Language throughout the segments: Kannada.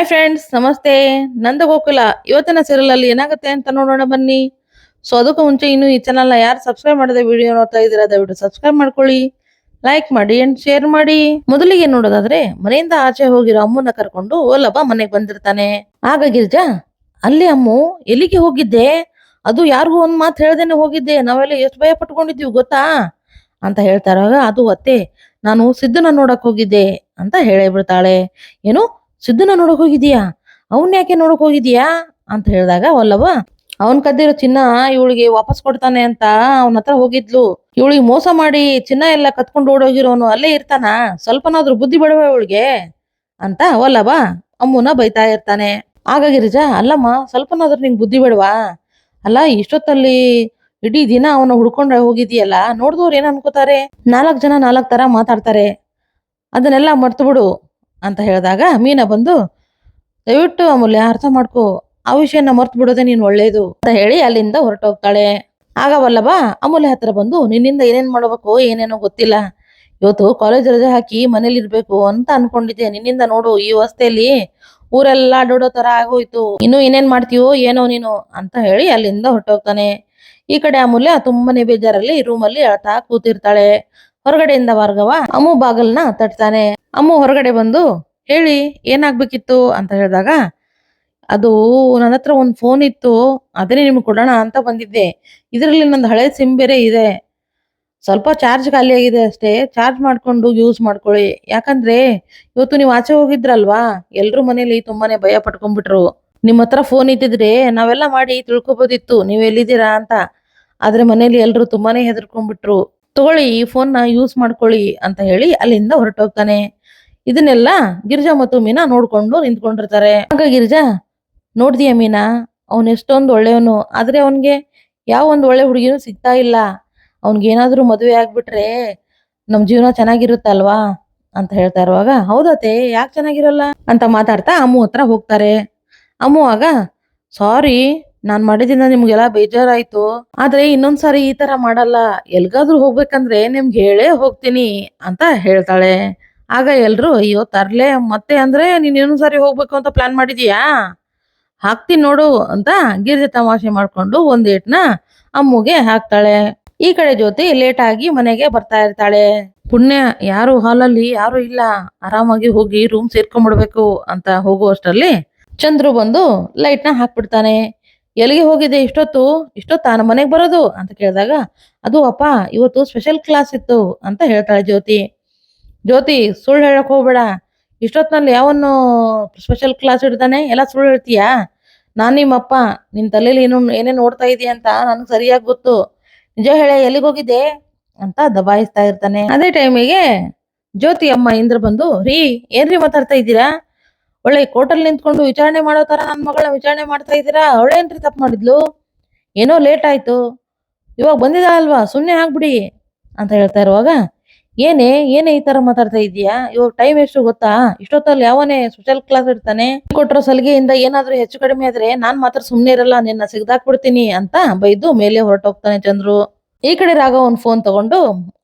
ಹಾಯ್ ಫ್ರೆಂಡ್ಸ್ ನಮಸ್ತೆ. ನಂದ ಗೋಕುಲ. ಇವತ್ತಿನ ಸೀರಿಯಲ್ ಅಲ್ಲಿ ಏನಾಗುತ್ತೆ ಅಂತ ನೋಡೋಣ ಬನ್ನಿ. ಸೊ ಅದಕ್ಕೂ ಮುಂಚೆ ಇನ್ನು ಈ ಚಾನಲ್ನ ಯಾರು ಸಬ್ಸ್ಕ್ರೈಬ್ ಮಾಡದೆ ವಿಡಿಯೋ ನೋಡ್ತಾ ಇದ್ದೀರಾ, ದಯವಿಟ್ಟು ಸಬ್ಸ್ಕ್ರೈಬ್ ಮಾಡ್ಕೊಳ್ಳಿ. ಲೈಕ್ ಮಾಡಿ ಅಂಡ್ ಶೇರ್ ಮಾಡಿ. ಮೊದಲಿಗೆ ನೋಡೋದಾದ್ರೆ, ಮನೆಯಿಂದ ಆಚೆ ಹೋಗಿರೋ ಅಮ್ಮನ ಕರ್ಕೊಂಡು ಓಲಬ್ಬ ಮನೆಗೆ ಬಂದಿರ್ತಾನೆ. ಆಗ ಗಿರ್ಜಾ, ಅಲ್ಲಿ ಅಮ್ಮು, ಎಲ್ಲಿಗೆ ಹೋಗಿದ್ದೆ? ಅದು ಯಾರಿಗೂ ಒಂದ್ ಮಾತು ಹೇಳ್ದೇನೆ ಹೋಗಿದ್ದೆ. ನಾವೆಲ್ಲ ಎಷ್ಟು ಭಯ ಪಟ್ಕೊಂಡಿದ್ದೀವಿ, ಗೊತ್ತಾ? ಅಂತ ಹೇಳ್ತಾರಾಗ ಅದು ಅತ್ತೆ, ನಾನು ಸಿದ್ದನ ನೋಡಕ್ ಹೋಗಿದ್ದೆ ಅಂತ ಹೇಳೇ ಬಿಡ್ತಾಳೆ. ಏನು? ಸಿದ್ದನ ನೋಡಕ್ ಹೋಗಿದ್ಯಾ? ಅವನ್ ಯಾಕೆ ನೋಡಕ್ ಹೋಗಿದೀಯಾ? ಅಂತ ಹೇಳಿದಾಗ ವಲ್ಲಭ, ಅವನ್ ಕದ್ದಿರೋ ಚಿನ್ನ ಇವಳಿಗೆ ವಾಪಸ್ ಕೊಡ್ತಾನೆ ಅಂತ ಅವನ ಹತ್ರ ಹೋಗಿದ್ಲು. ಇವಳಿಗೆ ಮೋಸ ಮಾಡಿ ಚಿನ್ನ ಎಲ್ಲ ಕತ್ಕೊಂಡು ಓಡೋಗಿರೋನು ಅಲ್ಲೇ ಇರ್ತಾನ? ಸ್ವಲ್ಪನಾದ್ರೂ ಬುದ್ಧಿ ಬಡವ ಇವಳಿಗೆ ಅಂತ ವಲ್ಲಭ ಅಮ್ಮನ ಬೈತಾ ಇರ್ತಾನೆ. ಆಗ ಅಲ್ಲಮ್ಮ, ಸ್ವಲ್ಪನಾದ್ರೂ ನಿಂಗೆ ಬುದ್ಧಿ ಬಿಡವಾ? ಅಲ್ಲ, ಇಷ್ಟೊತ್ತಲ್ಲಿ ಇಡೀ ದಿನ ಅವನ ಹುಡ್ಕೊಂಡ್ರೆ ಹೋಗಿದೀಯಲ್ಲ, ನೋಡಿದವ್ರು ಏನ್ ಅನ್ಕೋತಾರೆ? ನಾಲ್ಕ್ ಜನ ನಾಲ್ಕ್ ತರ ಮಾತಾಡ್ತಾರೆ. ಅದನ್ನೆಲ್ಲ ಮರ್ತು ಬಿಡು ಅಂತ ಹೇಳಿದಾಗ ಮೀನಾ ಬಂದು, ದಯವಿಟ್ಟು ಅಮೂಲ್ಯ ಅರ್ಥ ಮಾಡ್ಕೋ, ಆ ವಿಷಯನ ಮರ್ತು ಬಿಡೋದೇ ನೀನು ಒಳ್ಳೇದು ಅಂತ ಹೇಳಿ ಅಲ್ಲಿಂದ ಹೊರಟೋಗ್ತಾಳೆ. ಆಗ ವಲ್ಲಭ ಅಮೂಲ್ಯ ಹತ್ರ ಬಂದು, ನಿನ್ನಿಂದ ಏನೇನ್ ಮಾಡಬೇಕು, ಏನೇನೋ ಗೊತ್ತಿಲ್ಲ. ಇವತ್ತು ಕಾಲೇಜ್ ರಜೆ ಹಾಕಿ ಮನೇಲಿ ಇರ್ಬೇಕು ಅಂತ ಅನ್ಕೊಂಡಿದ್ದೆ. ನಿನ್ನಿಂದ ನೋಡು, ಈ ವ್ಯವಸ್ಥೆಯಲ್ಲಿ ಊರೆಲ್ಲ ಅಡ್ಡೋಡೋ ತರ ಆಗೋಯ್ತು. ಇನ್ನು ಏನೇನ್ ಮಾಡ್ತೀಯೋ, ಏನೋ ನೀನು ಅಂತ ಹೇಳಿ ಅಲ್ಲಿಂದ ಹೊರಟೋಗ್ತಾನೆ. ಈ ಕಡೆ ಅಮೂಲ್ಯ ತುಂಬಾನೇ ಬೇಜಾರಲ್ಲಿ ರೂಮಲ್ಲಿ ಅಳ್ತಾ ಕೂತಿರ್ತಾಳೆ. ಹೊರಗಡೆಯಿಂದ ಭಾರ್ಗವ ಅಮ್ಮು ಬಾಗಲ್ನ ತಟ್ತಾನೆ. ಅಮ್ಮು ಹೊರಗಡೆ ಬಂದು, ಹೇಳಿ, ಏನಾಗ್ಬೇಕಿತ್ತು? ಅಂತ ಹೇಳಿದಾಗ, ಅದು ನನ್ನ ಹತ್ರ ಒಂದು ಫೋನ್ ಇತ್ತು, ಅದನ್ನೇ ನಿಮ್ಗೆ ಕೊಡೋಣ ಅಂತ ಬಂದಿದ್ದೆ. ಇದರಲ್ಲಿ ನಂದು ಹಳೆ ಸಿಮ್ ಬೇರೆ ಇದೆ. ಸ್ವಲ್ಪ ಚಾರ್ಜ್ ಖಾಲಿ ಆಗಿದೆ ಅಷ್ಟೇ ಚಾರ್ಜ್ ಮಾಡ್ಕೊಂಡು ಯೂಸ್ ಮಾಡ್ಕೊಳ್ಳಿ. ಯಾಕಂದ್ರೆ, ಇವತ್ತು ನೀವು ಆಚೆ ಹೋಗಿದ್ರಲ್ವಾ? ಎಲ್ಲರೂ ಮನೇಲಿ ತುಂಬಾನೇ ಭಯ ಪಟ್ಕೊಂಡ್ಬಿಟ್ರು. ನಿಮ್ಮ ಹತ್ರ ಫೋನ್ ಇದ್ದಿದ್ರೆ ನಾವೆಲ್ಲ ಮಾಡಿ ತಿಳ್ಕೊಬೋದಿತ್ತು. ನೀವು ಎಲ್ಲಿದ್ದೀರಾ ಅಂತ. ಆದ್ರೆ ಮನೇಲಿ ಎಲ್ರು ತುಂಬಾನೇ ಹೆದರ್ಕೊಂಡ್ಬಿಟ್ರು. ತಗೊಳ್ಳಿ ಈ ಫೋನ್ನ ಯೂಸ್ ಮಾಡ್ಕೊಳ್ಳಿ ಅಂತ ಹೇಳಿ ಅಲ್ಲಿಂದ ಹೊರಟೋಗ್ತಾನೆ. ಇದನ್ನೆಲ್ಲ ಗಿರಿಜಾ ಮತ್ತು ಮೀನಾ ನೋಡ್ಕೊಂಡು ನಿಂತ್ಕೊಂಡಿರ್ತಾರೆ. ಆಗ ಗಿರಿಜಾ, ನೋಡ್ದಿಯ ಮೀನಾ, ಅವನ್ ಎಷ್ಟೊಂದು ಒಳ್ಳೆಯವನು, ಆದ್ರೆ ಅವನಿಗೆ ಯಾವ ಒಂದು ಒಳ್ಳೆ ಹುಡುಗಿನೂ ಸಿಗ್ತಾ ಇಲ್ಲ. ಅವ್ನಿಗೆ ಏನಾದ್ರೂ ಮದುವೆ ಆಗ್ಬಿಟ್ರೆ ನಮ್ ಜೀವನ ಚೆನ್ನಾಗಿರುತ್ತಲ್ವಾ ಅಂತ ಹೇಳ್ತಾ ಇರುವಾಗ ಹೌದತ್ತೆ ಯಾಕೆ ಚೆನ್ನಾಗಿರಲ್ಲ? ಅಂತ ಮಾತಾಡ್ತಾ ಅಮ್ಮು ಹತ್ರ ಹೋಗ್ತಾರೆ. ಅಮ್ಮು ಆಗ, ಸಾರಿ ನಾನ್ ಮಾಡಿದಿಂದ ನಿಮ್ಗೆಲ್ಲ ಬೇಜಾರಾಯ್ತು. ಆದ್ರೆ ಇನ್ನೊಂದ್ಸಾರಿ ಈ ತರ ಮಾಡಲ್ಲ. ಎಲ್ಗಾದ್ರೂ ಹೋಗ್ಬೇಕಂದ್ರೆ ನಿಮ್ಗೆ ಹೇಳೇ ಹೋಗ್ತೀನಿ ಅಂತ ಹೇಳ್ತಾಳೆ. ಆಗ ಎಲ್ರು, ಅಯ್ಯೋ ತರ್ಲೆ, ಮತ್ತೆ ಅಂದ್ರೆ ನೀನ್ ಇನ್ನೊಂದ್ಸಾರಿ ಹೋಗ್ಬೇಕು ಅಂತ ಪ್ಲಾನ್ ಮಾಡಿದೀಯಾ? ಹಾಕ್ತೀನಿ ನೋಡು ಅಂತ ಗಿರ್ಜೆ ತಮಾಷೆ ಮಾಡ್ಕೊಂಡು ಒಂದ್ ಏಟ್ನ ಅಮ್ಮುಗೆ ಹಾಕ್ತಾಳೆ. ಈ ಕಡೆ ಜೊತೆ ಲೇಟ್ ಆಗಿ ಮನೆಗೆ ಬರ್ತಾ ಇರ್ತಾಳೆ. ಪುಣ್ಯ, ಯಾರು ಹಾಲಲ್ಲಿ ಯಾರು ಇಲ್ಲ. ಆರಾಮಾಗಿ ಹೋಗಿ ರೂಮ್ ಸೇರ್ಕೊಂಡ್ಬಿಡ್ಬೇಕು ಅಂತ ಹೋಗುವಷ್ಟರಲ್ಲಿ ಚಂದ್ರು ಬಂದು ಲೈಟ್ನ ಹಾಕ್ಬಿಡ್ತಾನೆ. ಎಲ್ಲಿಗೆ ಹೋಗಿದೆ? ಇಷ್ಟೊತ್ತು, ಇಷ್ಟೊತ್ತಾ ನಮ್ಮ ಮನೆಗೆ ಬರೋದು ಅಂತ ಕೇಳಿದಾಗ, ಅದು ಅಪ್ಪ, ಇವತ್ತು ಸ್ಪೆಷಲ್ ಕ್ಲಾಸ್ ಇತ್ತು ಅಂತ ಹೇಳ್ತಾಳೆ ಜ್ಯೋತಿ. ಜ್ಯೋತಿ, ಸುಳ್ಳು ಹೇಳಕ್ ಹೋಗ್ಬೇಡ. ಇಷ್ಟೊತ್ತಿನಲ್ಲಿ ಯಾವನ್ನು ಸ್ಪೆಷಲ್ ಕ್ಲಾಸ್ ಇಡ್ತಾನೆ? ಎಲ್ಲ ಸುಳ್ಳು ಹೇಳ್ತೀಯಾ? ನಾನ್ ನಿಮ್ಮಪ್ಪ ನಿನ್ ತಲೆಯಲ್ಲಿ ಏನು, ಏನೇನ್ ನೋಡ್ತಾ ಇದೀಯ ಅಂತ ನನ್ಗೆ ಸರಿಯಾಗಿ ಗೊತ್ತು. ನಿಜ ಹೇಳ, ಎಲ್ಲಿಗೆ ಹೋಗಿದ್ದೆ? ಅಂತ ದಬಾಯಿಸ್ತಾ ಇರ್ತಾನೆ. ಅದೇ ಟೈಮಿಗೆ ಜ್ಯೋತಿ ಅಮ್ಮ ಇಂದ್ರ ಬಂದು, ರೀ, ಏನ್ರಿ ಮಾತಾಡ್ತಾ ಇದ್ದೀರಾ? ಒಳ್ಳೆ ಕೋರ್ಟಲ್ಲಿ ನಿಂತ್ಕೊಂಡು ವಿಚಾರಣೆ ಮಾಡೋ ತರ ನನ್ ಮಗಳನ್ನ ವಿಚಾರಣೆ ಮಾಡ್ತಾ ಇದ್ದೀರಾ? ಅವಳೇನ್ರಿ ತಪ್ಪು ಮಾಡಿದ್ಲು? ಏನೋ ಲೇಟ್ ಆಯ್ತು. ಇವಾಗ ಬಂದಿದ್ದಾಳಲ್ವಾ ಸುಮ್ಮನೆ ಆಗ್ಬಿಡಿ ಅಂತ ಹೇಳ್ತಾ ಇರುವಾಗ, ಏನೇ ಏನೇ ಈ ತರ ಮಾತಾಡ್ತಾ ಇದೀಯಾ ಇವಾಗ ಟೈಮ್ ಎಷ್ಟು ಗೊತ್ತಾ? ಇಷ್ಟೊತ್ತಲ್ಲಿ ಯಾವನೇ ಸ್ಪೆಷಲ್ ಕ್ಲಾಸ್ ಇರ್ತಾನೆ? ಕೊಟ್ಟಿರೋ ಸಲಿಗೆಯಿಂದ ಏನಾದ್ರೂ ಹೆಚ್ಚು ಕಡಿಮೆ ಆದ್ರೆ ನಾನ್ ಮಾತ್ರ ಸುಮ್ನೆ ಇರಲ್ಲ, ನಿನ್ನ ಸಿಗ್ದಾಕ್ಬಿಡ್ತೀನಿ ಅಂತ ಬೈದು ಮೇಲೆ ಹೊರಟೋಗ್ತಾನೆ ಚಂದ್ರು. ಈ ಕಡೆ ರಾಘವ್ ಒಂದ್ ಫೋನ್ ತಗೊಂಡು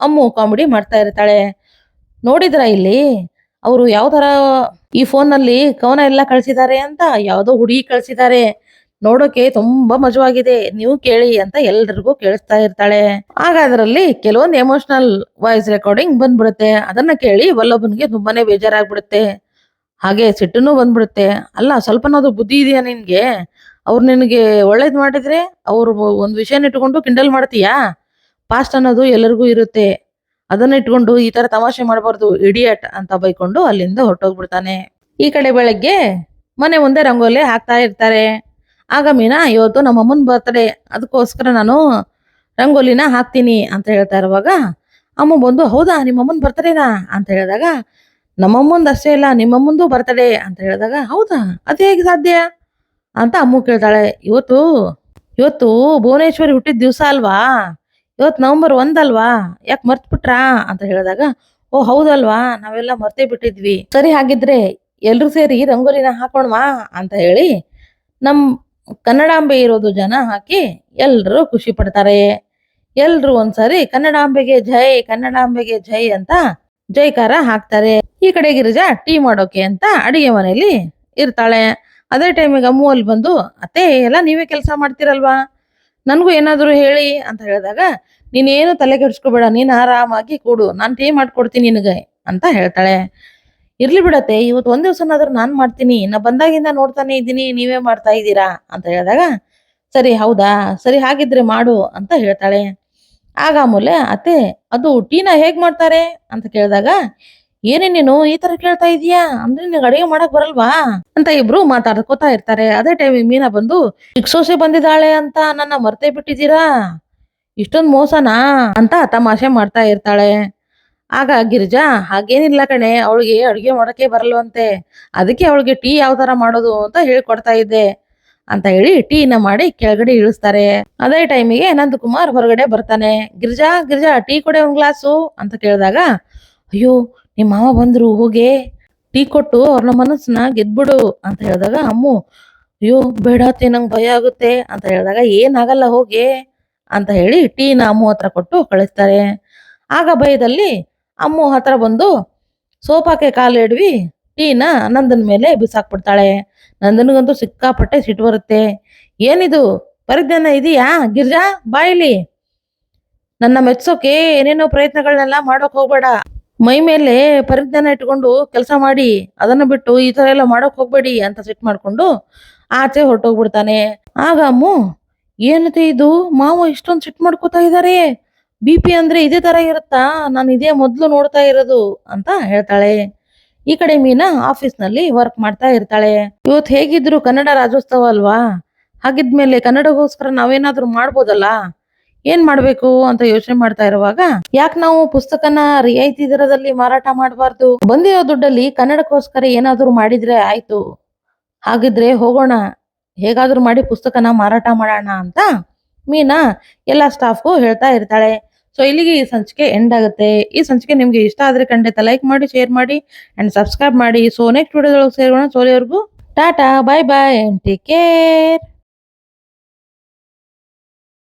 ಅಮ್ಮು ಕಾಮಿಡಿ ಮಾಡ್ತಾ ಇರ್ತಾಳೆ. ನೋಡಿದ್ರ ಇಲ್ಲಿ? ಅವರು ಯಾವ ತರ ಈ ಫೋನ್ನಲ್ಲಿ ಕವನ ಎಲ್ಲ ಕಳ್ಸಿದ್ದಾರೆ ಅಂತ ಯಾವುದೋ ಹುಡುಗಿ ಕಳ್ಸಿದ್ದಾರೆ ನೋಡೋಕೆ ತುಂಬಾ ಮಜವಾಗಿದೆ. ನೀವು ಕೇಳಿ ಅಂತ ಎಲ್ರಿಗೂ ಕೇಳಿಸ್ತಾ ಇರ್ತಾಳೆ. ಆಗ ಅದರಲ್ಲಿ ಕೆಲವೊಂದು ಎಮೋಷನಲ್ ವಾಯ್ಸ್ ರೆಕಾರ್ಡಿಂಗ್ ಬಂದ್ಬಿಡುತ್ತೆ. ಅದನ್ನ ಕೇಳಿ ವಲ್ಲಭನ್ಗೆ ತುಂಬಾನೇ ಬೇಜಾರಾಗ್ಬಿಡುತ್ತೆ. ಹಾಗೆ ಸಿಟ್ಟುನು ಬಂದ್ಬಿಡುತ್ತೆ. ಅಲ್ಲ, ಸ್ವಲ್ಪನಾದ್ರೂ ಬುದ್ಧಿ ಇದೆಯಾ ನಿನ್ಗೆ? ಅವ್ರು ನಿನಗೆ ಒಳ್ಳೇದ್ ಮಾಡಿದ್ರೆ ಅವ್ರು ಒಂದ್ ವಿಷಯನ ಇಟ್ಕೊಂಡು ಕಿಂಡಲ್ ಮಾಡ್ತೀಯಾ? ಪಾಸ್ಟ್ ಅನ್ನೋದು ಎಲ್ಲರಿಗೂ ಇರುತ್ತೆ. ಅದನ್ನ ಇಟ್ಕೊಂಡು ಈ ತರ ತಮಾಷೆ ಮಾಡಬಾರ್ದು ಇಡಿಯಟ್ ಅಂತ ಬೈಕೊಂಡು ಅಲ್ಲಿಂದ ಹೊರಟೋಗ್ಬಿಡ್ತಾನೆ. ಈ ಕಡೆ ಬೆಳಗ್ಗೆ ಮನೆ ಮುಂದೆ ರಂಗೋಲಿ ಹಾಕ್ತಾ ಇರ್ತಾರೆ. ಆಗ ಮೀನಾ ಇವತ್ತು ನಮ್ಮ ಅಮ್ಮನ ಬರ್ತಡೇ ಅದಕ್ಕೋಸ್ಕರ ನಾನು ರಂಗೋಲಿನ ಹಾಕ್ತೀನಿ ಅಂತ ಹೇಳ್ತಾ ಇರುವಾಗ, ಅಮ್ಮ ಬಂದು, ಹೌದಾ, ನಿಮ್ಮ ಅಮ್ಮನ ಬರ್ತಡೇನಾ ಅಂತ ಹೇಳಿದಾಗ ನಮ್ಮಮ್ಮಂದು ಅಷ್ಟೇ ಇಲ್ಲ ನಿಮ್ಮಮ್ಮಂದು ಬರ್ತಡೇ ಅಂತ ಹೇಳಿದಾಗ, ಹೌದಾ, ಅದು ಹೇಗೆ ಸಾಧ್ಯ? ಅಂತ ಅಮ್ಮ ಕೇಳ್ತಾಳೆ, ಇವತ್ತು ಇವತ್ತು ಭುವನೇಶ್ವರಿ ಹುಟ್ಟಿದ ದಿವಸ ಅಲ್ವಾ? ಇವತ್ತು ನವೆಂಬರ್ ಒಂದಲ್ವಾ? ಯಾಕೆ ಮರ್ತ್ ಬಿಟ್ರಾ ಅಂತ ಹೇಳಿದಾಗ, ಓ, ಹೌದಲ್ವಾ? ನಾವೆಲ್ಲ ಮರ್ತೇ ಬಿಟ್ಟಿದ್ವಿ. ಸರಿ ಹಾಗಿದ್ರೆ ಎಲ್ರು ಸೇರಿ ರಂಗೋಲಿನ ಹಾಕೋಣವಾ? ಅಂತ ಹೇಳಿ ನಮ್ ಕನ್ನಡಾಂಬೆ ಇರೋದು ಜನ ಹಾಕಿ ಎಲ್ರು ಖುಷಿ ಪಡ್ತಾರೆ. ಎಲ್ರು ಒಂದ್ಸರಿ ಕನ್ನಡಾಂಬೆಗೆ ಜೈ ಕನ್ನಡಾಂಬೆಗೆ ಜೈ ಅಂತ ಜೈಕಾರ ಹಾಕ್ತಾರೆ. ಈ ಕಡೆ ಗಿರಿಜಾ ಟೀ ಮಾಡೋಕೆ ಅಂತ ಅಡಿಗೆ ಮನೆಯಲ್ಲಿ ಇರ್ತಾಳೆ. ಅದೇ ಟೈಮಿಗೆ ಅಮ್ಮು ಅಲ್ಲಿ ಬಂದು, ಅತ್ತೆ, ಎಲ್ಲ ನೀವೇ ಕೆಲಸ ಮಾಡ್ತೀರಲ್ವಾ? ನನಗೂ ಏನಾದರೂ ಹೇಳಿ ಅಂತ ಹೇಳಿದಾಗ, ನೀನೇನು ತಲೆ ಕೆಡಿಸ್ಕೋಬೇಡ, ನೀನು ಆರಾಮಾಗಿ ಕೂಡು, ನಾನು ಟೀ ಮಾಡ್ಕೊಡ್ತೀನಿ ನಿನಗೆ ಅಂತ ಹೇಳ್ತಾಳೆ. ಇರ್ಲಿ ಬಿಡತ್ತೆ, ಇವತ್ತು ಒಂದ್ ದಿವ್ಸನಾದ್ರೂ ನಾನು ಮಾಡ್ತೀನಿ ನಾ ಬಂದಾಗಿಂದ ನೋಡ್ತಾನೆ ಇದ್ದೀನಿ, ನೀವೇ ಮಾಡ್ತಾ ಇದ್ದೀರಾ? ಅಂತ ಹೇಳಿದಾಗ, ಸರಿ, ಹೌದಾ? ಸರಿ, ಹಾಗಿದ್ರೆ ಮಾಡು ಅಂತ ಹೇಳ್ತಾಳೆ. ಆಗ ಆಮೇಲೆ, ಅತ್ತೆ, ಅದು ಟೀನ ಹೇಗ್ ಮಾಡ್ತಾರೆ? ಅಂತ ಕೇಳಿದಾಗ ಏನೇ ನೀನು ಈ ತರ ಕೇಳ್ತಾ ಇದೀಯಾ ಅಂದ್ರೆ ನಿನಗೆ ಅಡಿಗೆ ಮಾಡಕ್ ಬರಲ್ವಾ? ಅಂತ ಇಬ್ರು ಮಾತಾಡ್ಕೋತಾ ಇರ್ತಾರೆ. ಅದೇ ಟೈಮ್ ಮೀನಾ ಬಂದು ಇಕ್ಸೋಸೆ ಬಂದಿದ್ದಾಳೆ ಅಂತ ನನ್ನ ಮರ್ತೇ ಬಿಟ್ಟಿದ್ದೀರಾ? ಇಷ್ಟೊಂದು ಮೋಸನಾ? ಅಂತ ತಮಾಷೆ ಮಾಡ್ತಾ ಇರ್ತಾಳೆ. ಆಗ ಗಿರಿಜಾ, ಹಾಗೇನಿಲ್ಲ ಕಣೆ, ಅವಳಿಗೆ ಅಡುಗೆ ಮಾಡಕ್ಕೆ ಬರಲ್ವಂತೆ. ಅದಕ್ಕೆ ಅವಳಿಗೆ ಟೀ ಯಾವ ತರ ಮಾಡೋದು ಅಂತ ಹೇಳ್ಕೊಡ್ತಾ ಇದ್ದೆ. ಅಂತ ಹೇಳಿ ಟೀನ ಮಾಡಿ ಕೆಳಗಡೆ ಇಳಿಸ್ತಾರೆ. ಅದೇ ಟೈಮಿಗೆ ನಂದಕುಮಾರ್ ಹೊರಗಡೆ ಬರ್ತಾನೆ. ಗಿರಿಜಾ ಗಿರಿಜಾ, ಟೀ ಕೊಡೆ ಒಂದ್ ಗ್ಲಾಸು? ಅಂತ ಕೇಳಿದಾಗ, ಅಯ್ಯೋ ನಿಮ್ಮ ಮಾವ ಬಂದ್ರು, ಹೋಗೆ, ಟೀ ಕೊಟ್ಟು ಅವ್ರನ್ನ ಮನಸ್ಸನ್ನ ಗೆದ್ಬಿಡು ಅಂತ ಹೇಳಿದಾಗ, ಅಮ್ಮು, ಅಯ್ಯೋ, ಬೇಡ ನಂಗೆ ಭಯ ಆಗುತ್ತೆ ಅಂತ ಹೇಳಿದಾಗ, ಏನಾಗಲ್ಲ, ಹೋಗೆ ಅಂತ ಹೇಳಿ ಟೀನ ಅಮ್ಮು ಹತ್ರ ಕೊಟ್ಟು ಕಳಿಸ್ತಾರೆ. ಆಗ ಭಯದಲ್ಲಿ ಅಮ್ಮು ಹತ್ರ ಬಂದು ಸೋಫಾಕ್ಕೆ ಕಾಲು ಎಡ್ವಿ, ಟೀನ ನಂದನ್ ಮೇಲೆ ಬಿಸಾಕ್ಬಿಡ್ತಾಳೆ. ನಂದನಿಗಂತೂ ಸಿಕ್ಕಾಪಟ್ಟೆ ಸಿಟ್ಟು ಬರುತ್ತೆ. ಏನಿದು? ಪರಿಜ್ಞಾನ ಇದೆಯಾ? ಗಿರ್ಜಾ, ಬಾಯಿಲಿ. ನನ್ನ ಮೆಚ್ಚೋಕೆ ಏನೇನೋ ಪ್ರಯತ್ನಗಳನ್ನೆಲ್ಲ ಮಾಡೋಕೆ ಹೋಗ್ಬೇಡ. ಮೈ ಮೇಲೆ ಪರಿಜ್ಞಾನ ಇಟ್ಕೊಂಡು ಕೆಲಸ ಮಾಡಿ, ಅದನ್ನ ಬಿಟ್ಟು ಈ ತರ ಎಲ್ಲ ಮಾಡೋಕ್ ಹೋಗ್ಬೇಡಿ ಅಂತ ಸಿಟ್ ಮಾಡ್ಕೊಂಡು ಆಚೆ ಹೊರಟೋಗ್ಬಿಡ್ತಾನೆ. ಆಗ ಅಮ್ಮು ಏನತೆ ಇದು? ಮಾವ ಇಷ್ಟೊಂದು ಸಿಟ್ ಮಾಡ್ಕೋತಾ ಇದಾರೆ. ಬಿ ಪಿ ಅಂದ್ರೆ ಇದೇ ತರ ಇರುತ್ತಾ? ನಾನು ಇದೇ ಮೊದ್ಲು ನೋಡ್ತಾ ಇರೋದು ಅಂತ ಹೇಳ್ತಾಳೆ. ಈ ಕಡೆ ಮೀನಾ ಆಫೀಸ್ನಲ್ಲಿ ವರ್ಕ್ ಮಾಡ್ತಾ ಇರ್ತಾಳೆ. ಇವತ್ತು ಹೇಗಿದ್ರು ಕನ್ನಡ ರಾಜ್ಯೋತ್ಸವ ಅಲ್ವಾ? ಹಾಗಿದ್ಮೇಲೆ ಕನ್ನಡಗೋಸ್ಕರ ನಾವೇನಾದ್ರೂ ಮಾಡ್ಬೋದಲ್ಲ? ಏನ್ ಮಾಡ್ಬೇಕು ಅಂತ ಯೋಚನೆ ಮಾಡ್ತಾ ಇರುವಾಗ, ಯಾಕೆ ನಾವು ಪುಸ್ತಕನ ರಿಯಾಯಿತಿ ದರದಲ್ಲಿ ಮಾರಾಟ ಮಾಡಬಾರ್ದು? ಬಂದಿರೋ ದುಡ್ಡಲ್ಲಿ ಕನ್ನಡಕ್ಕೋಸ್ಕರ ಏನಾದ್ರು ಮಾಡಿದ್ರೆ ಆಯ್ತು. ಹಾಗಿದ್ರೆ ಹೋಗೋಣ. ಹೇಗಾದ್ರೂ ಮಾಡಿ ಪುಸ್ತಕನ ಮಾರಾಟ ಮಾಡೋಣ ಅಂತ ಮೀನಾ ಎಲ್ಲ ಸ್ಟಾಫ್ಗೂ ಹೇಳ್ತಾ ಇರ್ತಾಳೆ. ಸೊ ಇಲ್ಲಿಗೆ ಈ ಸಂಚಿಕೆ ಎಂಡ್ ಆಗುತ್ತೆ. ಈ ಸಂಚಿಕೆ ನಿಮ್ಗೆ ಇಷ್ಟ ಆದ್ರೆ ಖಂಡಿತ ಲೈಕ್ ಮಾಡಿ ಶೇರ್ ಮಾಡಿ ಅಂಡ್ ಸಬ್ಸ್ಕ್ರೈಬ್ ಮಾಡಿ. ಸೊ ನೆಕ್ಸ್ಟ್ ವಿಡಿಯೋದೊಳಗೆ ಸೇರೋಣ. ಸೋಲಿಯವರೆಗೂ tata bye bye take care